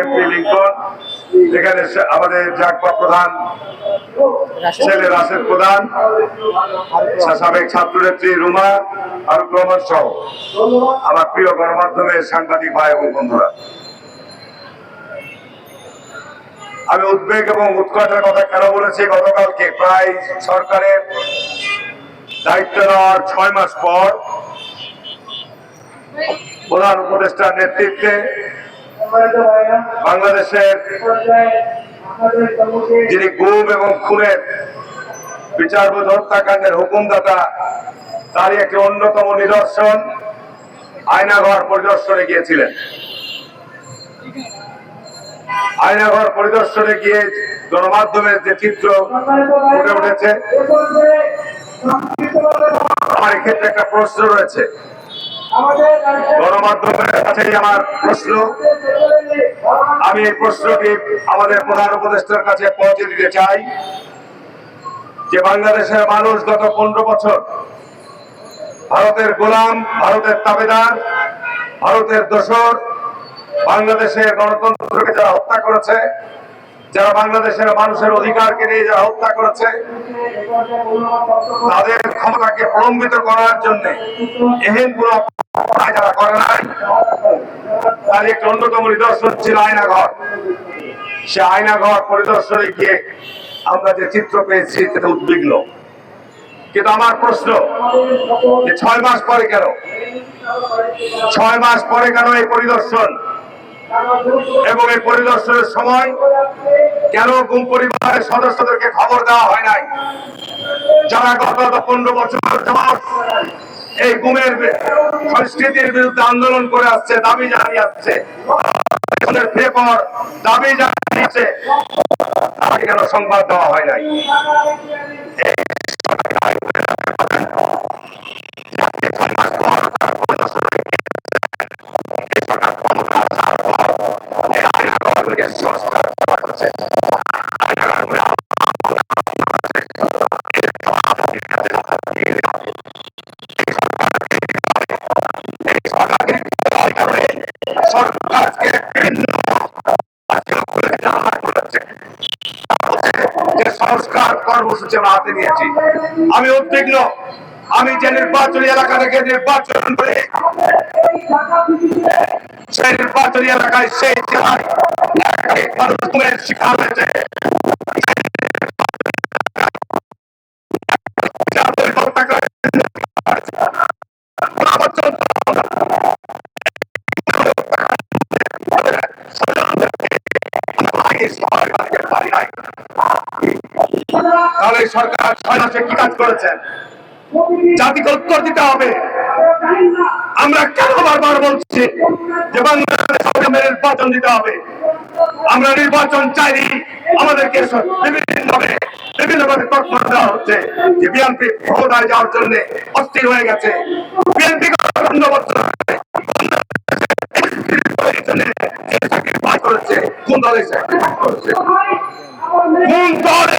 MP Lincoln এখানে আমাদের জাকপা প্রধান ছেলে রাশেদ প্রধান সাবেক ছাত্রনেত্রী রুমা আর রহমান সহ। আমার প্রিয় গণমাধ্যমের সাংবাদিক ভাই এবং বন্ধুরা। আমি উদ্বেগ এবং উৎকণ্ঠার কথা কেন বলেছি? গতকালকে প্রায় সরকারের দায়িত্ব নেওয়ার ছয় মাস পর প্রধান উপদেষ্টার নেতৃত্বে বাংলাদেশের যিনি গুম এবং খুনের বিচারবোধ হত্যাকাণ্ডের হুকুমদাতা তারই একটি অন্যতম নিদর্শন আয়নাঘর পরিদর্শনে গিয়েছিলেন। আয়নাঘর পরিদর্শনে গিয়ে গণমাধ্যমের যে চিত্র ফুটে উঠেছে আমার এক্ষেত্রে একটা প্রশ্ন রয়েছে। গণমাধ্যমের কাছেই আমার প্রশ্ন। আমি এই প্রশ্নটি আমাদের প্রধান উপদেষ্টার কাছে পৌঁছে দিতে চাই যে বাংলাদেশের মানুষ গত পনেরো বছর ভারতের গোলাম, ভারতের তাবেদার, ভারতের দোসর, বাংলাদেশের গণতন্ত্রকে যারা হত্যা করেছে যারা বাংলাদেশের মানুষের অধিকারকে নিয়ে যারা হত্যা করেছে, তাদের ক্ষমতাকে প্রলম্বিত করার জন্য এহেন অপরাধ যারা করে নাই, তার একটি অন্যতম নিদর্শন ছিল আয়নাঘর। সে আয়নাঘর পরিদর্শনে গিয়ে আমরা যে চিত্র পেয়েছি, সেটা উদ্বিগ্ন। কিন্তু আমার প্রশ্ন, যে ছয় মাস পরে কেন? ছয় মাস পরে কেন এই পরিদর্শন? এবং এই পরিদর্শনের সময় কেন গুম পরিবারের সদস্যদেরকে খবর দেওয়া হয় নাই? যারা গত পনেরো বছর এই গুমের সংস্কৃতির বিরুদ্ধে আন্দোলন করে আসছে, দাবি জানিয়ে আসছে দাবি জানিয়েছে তাকে কেন সংবাদ দেওয়া হয় নাই? সংস্কার কর্মসূচি আমরা হাতে নিয়েছি। আমি উদ্বিগ্ন। আমি যে নির্বাচনী এলাকা থেকে নির্বাচন করে সেই নির্বাচনী এলাকায় সেই জেলায় শিকার হয়েছে। যাদের হত্যা তাহলে সরকার ছয় মাসে কি কাজ করেছেন? জাতিকে উত্তর দিতে হবে। আমরা কেন বারবার বলছি যে বাংলাদেশ নির্বাচন দিতে হবে? আমরা নির্বাচন চাইনি, আমাদেরকে বিভিন্ন ভাবে বিভিন্ন ভাবে তথ্য দেওয়া হচ্ছে যে বিএনপি ক্ষমতায় যাওয়ার জন্য অস্থির হয়ে গেছে। বিএনপি পনেরো বছর কোন দলে কোন দলে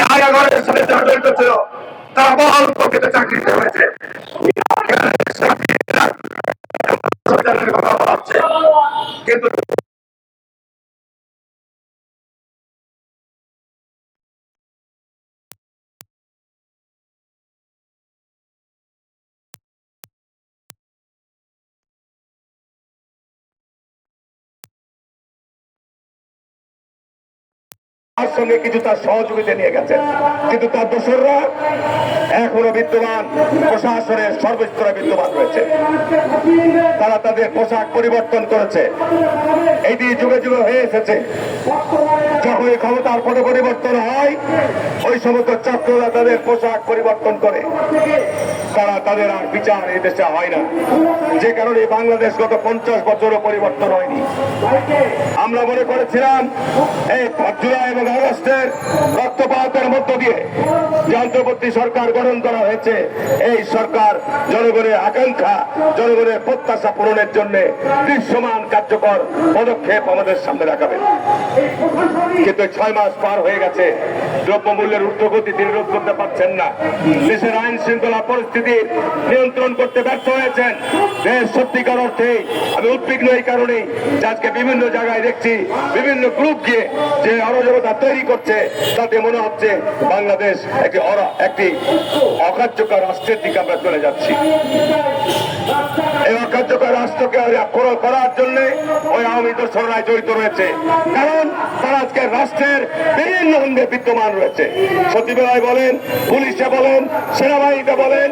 কারাগারের সাথে যারা জড়িত ছিল তারা বহাল। কিন্তু তার সঙ্গে কিছু তার সহযোগিতা নিয়ে গেছেন কিন্তু তার দোসররা এখনও বিদ্যমান প্রশাসনের সর্বস্তরে বিদ্যমান রয়েছে। তারা তাদের পোশাক পরিবর্তন করেছে। এটি যুগে যুগে হয়ে এসেছে। ক্ষমতার পরিবর্তন হয়, ওই সমস্ত ছাত্ররা তাদের পোশাক পরিবর্তন করে। তারা তাদের আর বিচার এই দেশে হয় না। যে কারণে বাংলাদেশ গত পঞ্চাশ বছরও পরিবর্তন হয়নি। আমরা মনে করেছিলাম, এই জুলাই এবং আগস্টের রক্তপাতের মধ্য দিয়ে যে অন্তর্বর্তী সরকার গঠন করা হয়েছে, এই সরকার জনগণের আকাঙ্ক্ষা, জনগণের প্রত্যাশা পূরণের জন্য দৃশ্যমান কার্যকর পদক্ষেপ আমাদের সামনে রাখাবে। কিন্তু ছয় মাস পার হয়ে গেছে। দ্রব্যমূল্যের ঊর্ধ্বগতি রোধ করতে পারছেন না। দেশের আইন শৃঙ্খলা পরিস্থিতি নিয়ন্ত্রণ করতে ব্যর্থ হয়েছেন। দেশ সত্যিকার অর্থে আমি উদ্বিগ্ন এই কারণেই যে আজকে বিভিন্ন জায়গায় দেখছি, বিভিন্ন গ্রুপ গিয়ে যে অরাজকতা তৈরি করছে, তাতে মনে হচ্ছে বাংলাদেশ একটি একটি অকার্যকর রাষ্ট্রের দিকে আমরা চলে যাচ্ছি। এই অকার্যকর রাষ্ট্রকে করা- করার জন্য ওই আওয়ামী দোসররাই জড়িত রয়েছে। কারণ তারা আজকে রাষ্ট্রের বিভিন্ন অঙ্গে বিদ্যমান রয়েছে। সচিবালয় বলেন, পুলিশে বলেন, সেনাবাহিনীতে বলেন,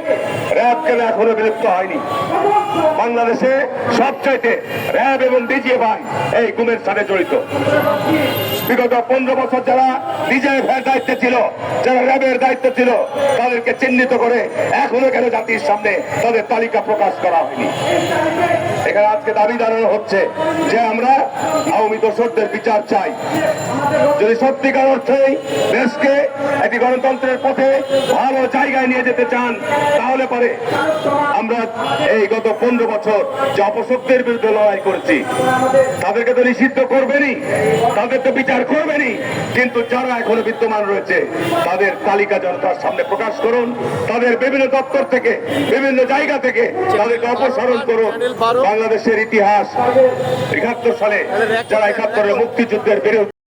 র্যাব কেন এখনও বিলুপ্ত হয়নি? বাংলাদেশে সবচাইতে র্যাব এবং ডিজিএফআই এই গুমের সাথে জড়িত। বিগত পনেরো বছর যারা ডিজিএফ এর দায়িত্বে ছিল, যারা র্যাবের দায়িত্ব ছিল, তাদেরকে চিহ্নিত করে এখনও কেন জাতির সামনে তাদের তালিকা প্রকাশ করা হয়নি? এখানে আজকে দাবি দাঁড়ানো হচ্ছে যে আমরা আওয়ামী দোষরদের বিচার চাই। যদি সত্যিকার অর্থেই দেশকে একটি গণতন্ত্রের পথে ভালো জায়গায় নিয়ে যেতে চান তাহলে পরে আমরা এই গত পনেরো বছর যে অপশক্তির বিরুদ্ধে লড়াই করেছি তাদেরকে তো নিষিদ্ধ করবেনই তাদের তো বিচার করবেনই কিন্তু যারা এখনও বিদ্যমান রয়েছে তাদের তালিকা জনতার সামনে প্রকাশ করুন তাদের বিভিন্ন দপ্তর থেকে বিভিন্ন জায়গা থেকে তাদেরকে অপসারণ করুন। বাংলাদেশের ইতিহাস একাত্তর সালে যারা একাত্তরের মুক্তিযুদ্ধের বিরুদ্ধে